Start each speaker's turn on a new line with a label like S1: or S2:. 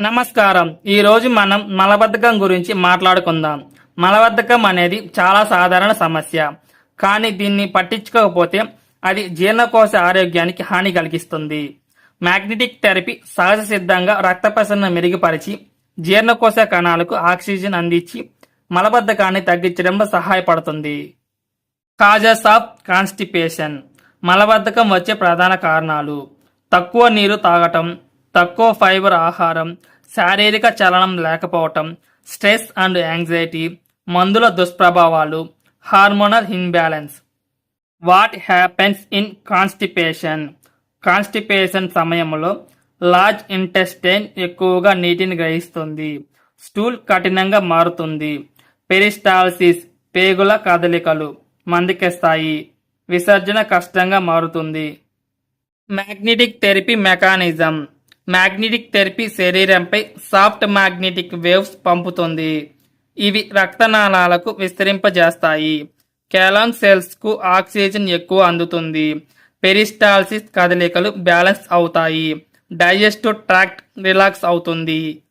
S1: నమస్కారం. ఈరోజు మనం మలబద్ధకం గురించి మాట్లాడుకుందాం. మలబద్ధకం అనేది చాలా సాధారణ సమస్య. కానీ దీన్ని పట్టించుకోకపోతే అది జీర్ణకోశ ఆరోగ్యానికి హాని కలిగిస్తుంది. మ్యాగ్నెటిక్ థెరపీ సహజ సిద్ధంగా రక్త ప్రసరణ మెరుగుపరిచి జీర్ణకోశ కణాలకు ఆక్సిజన్ అందించి మలబద్ధకాన్ని తగ్గించడంలో సహాయపడుతుంది. Causes of constipation. మలబద్ధకం వచ్చే ప్రధాన కారణాలు. తక్కువ నీరు తాగటం తక్కువ ఫైబర్ ఆహారం శారీరక చలనం లేకపోవటం స్ట్రెస్ అండ్ యాంగ్జైటీ మందుల దుష్ప్రభావాలు hormonal imbalance. What happens in constipation? Constipation సమయంలో లార్జ్ ఇంటెస్టైన్ ఎక్కువగా నీటిని గ్రహిస్తుంది స్టూల్ కఠినంగా మారుతుంది పెరిస్టాల్సిస్ పేగుల కదలికలు మందికెస్తాయి విసర్జన కష్టంగా మారుతుంది. Magnetic therapy mechanism. Magnetic therapy శరీరంపై సాఫ్ట్ మ్యాగ్నెటిక్ వేవ్స్ పంపుతుంది. ఇవి రక్తనాళాలకు విస్తరింపజేస్తాయి. క్యాలాన్ సెల్స్కు ఆక్సిజన్ ఎక్కువ అందుతుంది. పెరిస్టాల్సిస్ కదలికలు బ్యాలెన్స్ అవుతాయి. డైజెస్టివ్ ట్రాక్ట్ రిలాక్స్ అవుతుంది.